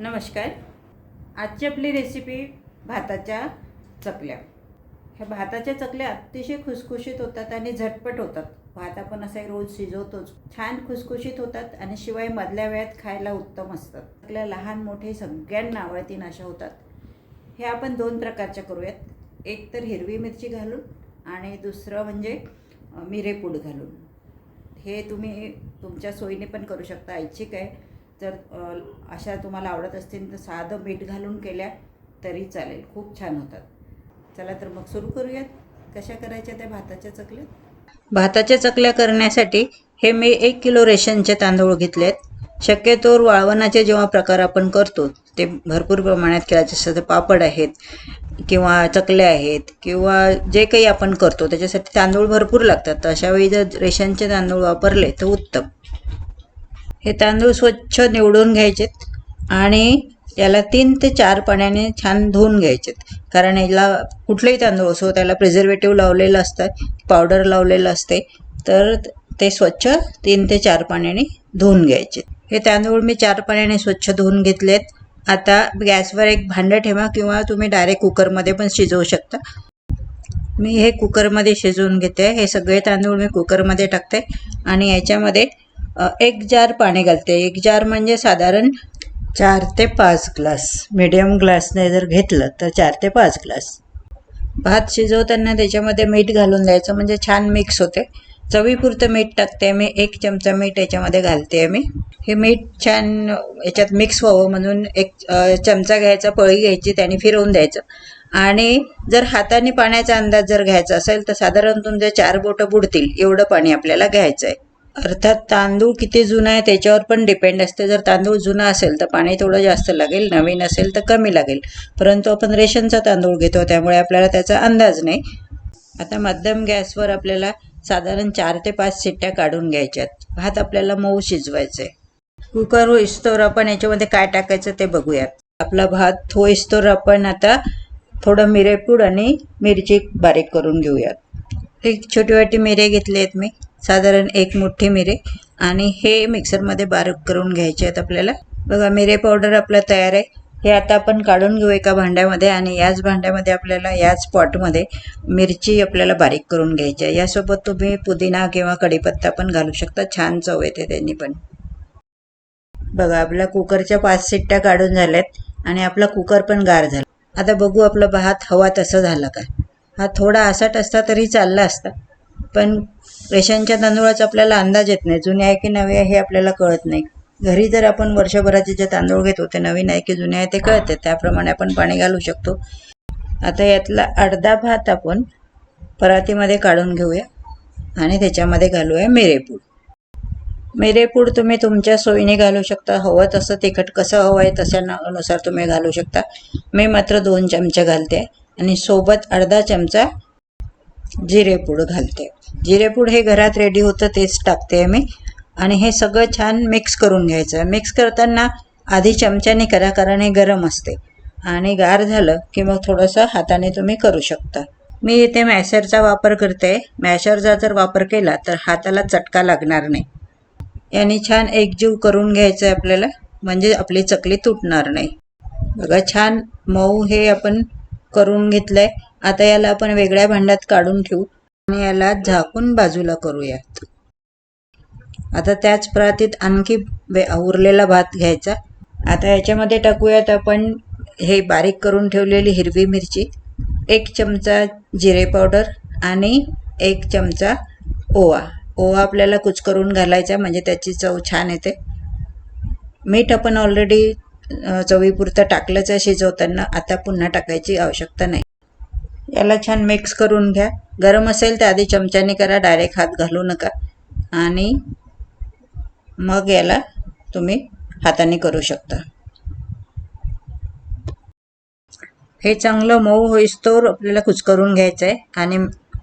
नमस्कार. आजची आपली रेसिपी भाताच्या चकल्या. ह्या भाताच्या चकल्या अतिशय खुसखुशीत होतात आणि झटपट होतात. भात आपण असे रोज शिजवतोच. छान खुसखुशीत होतात आणि शिवाय मधल्या वेळात खायला उत्तम असतात. चकल्या लहान मोठे सगळ्यांना आवडतीन अशा होतात. हे आपण दोन प्रकारच्या करूयात. एक तर हिरवी मिरची घालून आणि दुसरं म्हणजे मिरेपूड घालून. हे तुम्ही तुमच्या सोयीने पण करू शकता. ऐच्छिक आहे. जर अशा तुम्हाला आवडत असतील तर साधं मीठ घालून केल्या तरी चालेल. खूप छान होतात. चला तर मग सुरू करूयात. कशा करायच्या त्या भाताच्या चकल्या? भाताच्या चकल्या करण्यासाठी हे मी एक किलो रेशनचे तांदूळ घेतलेत. शक्यतोवर वाळवणाचे जेव्हा प्रकार आपण करतो ते भरपूर प्रमाणात केला जसं पापड आहेत किंवा चकल्या आहेत किंवा जे काही आपण करतो त्याच्यासाठी तांदूळ भरपूर लागतात. तर अशा वेळी जर रेशनचे तांदूळ वापरले तर उत्तम. हे तांदूळ स्वच्छ निवडून घ्यायचेत आणि याला तीन ते चार पाण्याने छान धुवून घ्यायचेत. कारण याला कुठलेही तांदूळ असो त्याला प्रिझर्वेटिव्ह लावलेलं असतं पावडर लावलेलं असते तर ते स्वच्छ तीन ते चार पाण्याने धुवून घ्यायचे हे तांदूळ मी चार पाण्याने स्वच्छ धुवून घेतलेत. आता गॅसवर एक भांडं ठेवा किंवा तुम्ही डायरेक्ट कुकरमध्ये पण शिजवू शकता. मी हे कुकरमध्ये शिजवून घेते. हे सगळे तांदूळ मी कुकरमध्ये टाकते आणि याच्यामध्ये एक जार पाणी घालते. एक जार म्हणजे साधारण चार ते पाच ग्लास. मिडियम ग्लासने जर घेतलं तर चार ते पाच ग्लास. भात शिजवताना त्याच्यामध्ये मीठ घालून द्यायचं म्हणजे छान मिक्स होते. चवीपुरतं मीठ टाकते मी एक चमचा मीठ याच्यामध्ये घालते मी हे मीठ छान याच्यात मिक्स व्हावं म्हणून एक चमचा घ्यायचा पळी घ्यायची त्याने फिरवून द्यायचं. आणि जर हाताने पाण्याचा अंदाज जर घ्यायचा असेल तर साधारण तुमचे चार बोटं बुडतील. एवढं पाणी आपल्याला घ्यायचं आहे अर्थात तांदूळ किती जुना आहे त्याच्यावर पण डिपेंड असते. जर तांदूळ जुना असेल तर पाणी थोडं जास्त लागेल. नवीन असेल तर कमी लागेल. परंतु आपण रेशनचा तांदूळ घेतो त्यामुळे आपल्याला त्याचा अंदाज नाही. आता मध्यम गॅसवर आपल्याला साधारण चार ते पाच शिट्ट्या काढून घ्यायच्यात भात आपल्याला मऊ शिजवायचा आहे कुकर होईस्तोवर आपण याच्यामध्ये काय टाकायचं ते बघूयात. आपला भात होईस्तोवर आपण आता थोडं मिरेपूड आणि मिरची बारीक करून घेऊयात. एक छोटी वाटी मिरे घेतले आहेत मी. साधारण एक मोठी मिरे. आणि हे मिक्सरमध्ये बारीक करून घ्यायचे आहेत आपल्याला. बघा मिरे पावडर आपला तयार आहे. हे आता आपण काढून घेऊ एका भांड्यामध्ये आणि याच भांड्यामध्ये आपल्याला याच पॉटमध्ये मिरची आपल्याला बारीक करून घ्यायची आहे. यासोबत तुम्ही पुदिना किंवा कढीपत्ता पण घालू शकता. छान चव येते त्यांनी पण. बघा आपल्या कुकरच्या पाच सिट्ट्या काढून झाल्यात आणि आपला कुकर पण गार झाला. आता बघू आपला भात हवा तसं झाला का? हा थोडा असाट असता तरी चालला असता. पण रेशनच्या तांदूळाचा आपल्याला अंदाज येत नाही. जुने आहे की नवे आहे हे आपल्याला कळत नाही. घरी जर आपण वर्षभराचे जे तांदूळ घेतो ते नवीन आहे की जुने आहे ते कळते. त्याप्रमाणे आपण पाणी घालू शकतो. आता यातला अर्धा भात आपण परातीमध्ये काढून घेऊया आणि त्याच्यामध्ये घालूया मिरेपूड मिरेपूड तुम्ही तुमच्या सोयीने घालू शकता. हवं तसं तिखट कसं हवं आहे तशा तुम्ही घालू शकता. मी मात्र दोन चमचे घालते आणि सोबत अर्धा चमचा जिरेपूड घालते. जिरेपूड हे घरात रेडी होतं तेच टाकते मी आणि हे सगळं छान मिक्स करून घ्यायचं. मिक्स करताना आधी चमच्याने करा कारण हे गरम असते. आणि गार झालं की मग थोडंसं हाताने तुम्ही करू शकता. मी इथे मॅशरचा वापर करते. मॅशरचा जर वापर केला तर हाताला चटका लागणार नाही. याने छान एकजीव करून घ्यायचं आहे आपल्याला. म्हणजे आपली चकली तुटणार नाही. बघा छान मऊ हे आपण करून घेतलं आहे आता याला आपण वेगळ्या भांड्यात काढून ठेवू आणि याला झाकून बाजूला करूयात. आता त्याच प्रातीत आणखी उरलेला भात घ्यायचा. आता याच्यामध्ये टाकूयात आपण हे बारीक करून ठेवलेली हिरवी मिरची एक चमचा जिरे पावडर आणि एक चमचा ओवा. ओवा आपल्याला कुचकरून घालायचा म्हणजे त्याची चव छान येते. मीठ आपण ऑलरेडी चवीपुरतं टाकलंच आहे शिजवताना. आता पुन्हा टाकायची आवश्यकता नाही. याला छान मिक्स करून घ्या. गरम असेल तर आधी चमच्याने करा डायरेक्ट हात घालू नका. आणि मग याला तुम्ही हाताने करू शकता. हे चांगलं मऊ होईस्तोवर आपल्याला कुचकरून घ्यायचं आहे आणि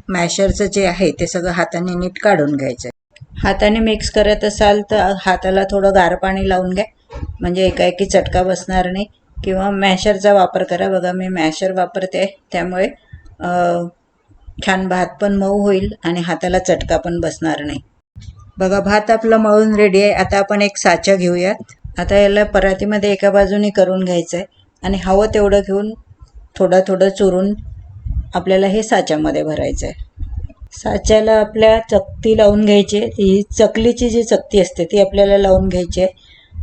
मॅशरचं जे आहे ते सगळं हाताने नीट काढून घ्यायचं आहे हाताने मिक्स करत असाल तर हाताला थोडं गार पाणी लावून घ्या. म्हणजे एकाएकी चटका बसणार नाही. किंवा मॅशरचा वापर करा. बघा मी मॅशर वापरते. त्यामुळे छान भात पण मऊ होईल आणि हाताला चटका पण बसणार नाही. बघा भात आपलं मळून रेडी आहे. आता आपण एक साचा घेऊयात. आता याला परातीमध्ये एका बाजूने करून घ्यायचं आहे आणि हवं तेवढं घेऊन थोडं थोडं चुरून आपल्याला हे साच्यामध्ये भरायचं आहे साच्याला आपल्या चकती लावून घ्यायची आहे. ही चकलीची जी चकती असते ती आपल्याला लावून घ्यायची आहे.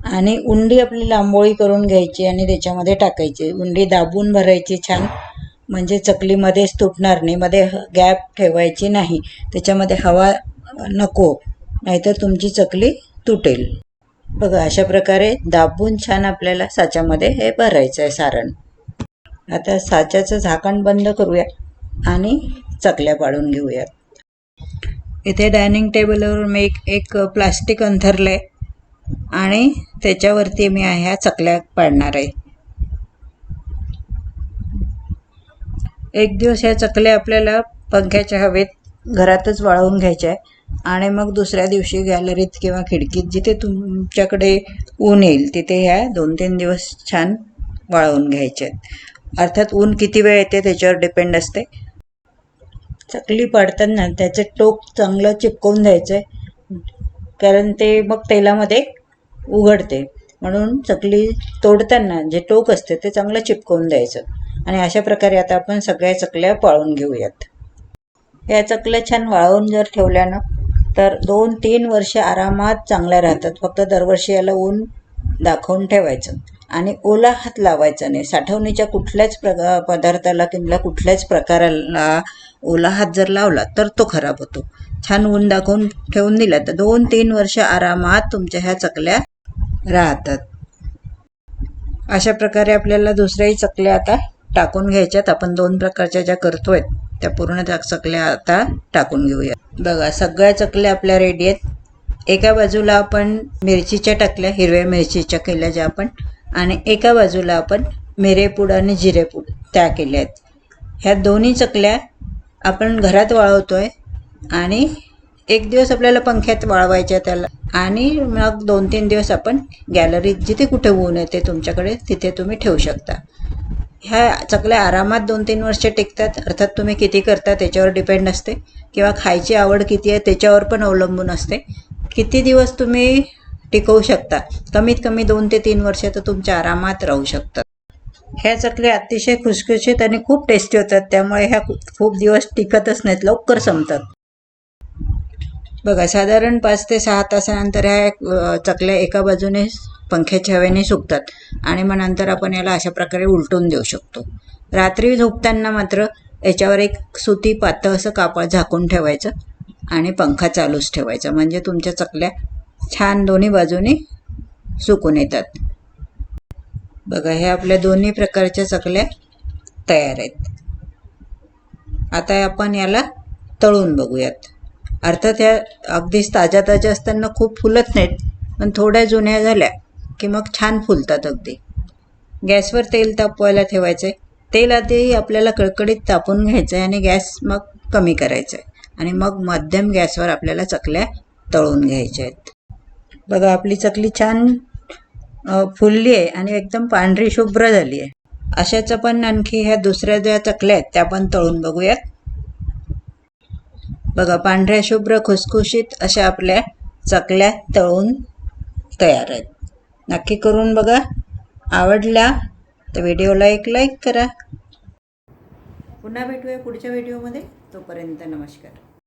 आणि उंडी आपली लांबोळी करून घ्यायची आणि त्याच्यामध्ये टाकायची. उंडी दाबून भरायची छान. म्हणजे चकलीमध्येच तुटणार नाही मध्ये गॅप ठेवायची नाही. त्याच्यामध्ये हवा नको नाहीतर तुमची चकली तुटेल. बघा अशा प्रकारे दाबून छान आपल्याला साच्यामध्ये हे भरायचं आहे सारण. आता साच्याचं झाकण बंद करूया आणि चकल्या पाडून घेऊयात. इथे डायनिंग टेबलवर मी एक एक प्लास्टिक अंथरलं आहे आणि त्याच्यावरती मी ह्या चकल्या पाडणार आहे. एक दिवस ह्या चकल्या आपल्याला पंख्याच्या हवेत घरातच वाळवून घ्यायच्या आहे आणि मग दुसऱ्या दिवशी गॅलरीत किंवा खिडकीत जिथे तुमच्याकडे ऊन येईल तिथे ह्या दोन तीन दिवस छान वाळवून घ्यायच्या आहेत. अर्थात ऊन किती वेळ येते त्याच्यावर डिपेंड असते. चकली पाडताना त्याचं टोक चांगलं चिपकवून द्यायचं आहे कारण ते मग तेलामध्ये उघडते. म्हणून चकली तोडताना जे टोक असते ते चांगलं चिपकवून द्यायचं. आणि अशा प्रकारे आता आपण सगळ्या चकल्या पाळून घेऊयात. या चकल्या छान वाळवून जर ठेवल्या ना तर दोन तीन वर्ष आरामात चांगल्या राहतात. फक्त दरवर्षी याला ऊन दाखवून ठेवायचं आणि ओला हात लावायचा नाही. साठवणीच्या कुठल्याच प्र पदार्थाला किंवा कुठल्याच प्रकाराला ओला हात जर लावला तर तो खराब होतो. छान ऊन दाखवून ठेवून दिला तर दोन तीन वर्ष आरामात तुमच्या ह्या चकल्या राहतात. अशा प्रकारे आपल्याला दुसऱ्याही चकल्या आता टाकून घ्यायच्यात. आपण दोन प्रकारच्या ज्या करतोय त्या पूर्ण त्या चकल्या आता टाकून घेऊया बघा सगळ्या चकल्या आपल्या रेडी आहेत. एका बाजूला आपण मिरचीच्या टाकल्या हिरव्या मिरचीच्या केल्या ज्या आपण आणि एका बाजूला आपण मिरेपूड आणि जिरेपूड त्या केल्या आहेत. ह्या दोन्ही चकल्या आपण घरात वाळवतोय आणि एक दिवस आपल्याला पंख्यात वाळवायच्या त्याला आणि मग दोन तीन दिवस आपण गॅलरीत जिथे कुठे ऊन येते तुमच्याकडे तिथे तुम्ही ठेवू शकता. ह्या चकल्या आरामात दोन तीन वर्ष टिकतात. अर्थात तुम्ही किती करता त्याच्यावर डिपेंड असते किंवा खायची आवड किती आहे त्याच्यावर पण अवलंबून असते. किती दिवस तुम्ही टिकवू शकता? कमीत कमी दोन ते तीन वर्ष तर तुमच्या आरामात राहू शकतात. ह्या चकल्या अतिशय खुसखुशीत आणि खूप टेस्टी होतात. त्यामुळे ह्या खूप दिवस टिकतच नाहीत. लवकर संपतात. बघा साधारण पाच ते सहा तासानंतर ह्या चकल्या एका बाजूने पंख्याच्या हवेने सुकतात आणि मग नंतर आपण याला अशा प्रकारे उलटून देऊ शकतो. रात्री झोपताना मात्र याच्यावर एक सुती पातळ असं कापड झाकून ठेवायचं आणि पंखा चालूच ठेवायचा. म्हणजे तुमच्या चकल्या छान दोन्ही बाजूने सुकून येतात. बघा हे आपल्या दोन्ही प्रकारच्या चकल्या तयार आहेत. आता आपण याला तळून बघूयात. अर्थात ह्या अगदीच ताज्या ताज्या असताना खूप फुलत नाहीत पण थोड्या जुन्या झाल्या की मग छान फुलतात अगदी. गॅसवर तेल तापवायला ठेवायचं आहे तेल आधी आपल्याला कडकडीत तापून घ्यायचं आहे आणि गॅस मग कमी करायचा आहे आणि मग मध्यम गॅसवर आपल्याला चकल्या तळून घ्यायच्या आहेत बघा आपली चकली छान फुलली आहे आणि एकदम पांढरी शुभ्र झाली आहे अशाच पण आणखी ह्या दुसऱ्या ज्या चकल्या आहेत त्या पण तळून बघूयात. बघा पांढऱ्या शुभ्र खुसखुशीत अशा आपल्या चकल्या तळून तयार आहेत. नक्की करून बघा. आवडल्या तर व्हिडिओला एक लाईक करा. पुन्हा भेटूया पुढच्या व्हिडिओमध्ये. तोपर्यंत नमस्कार.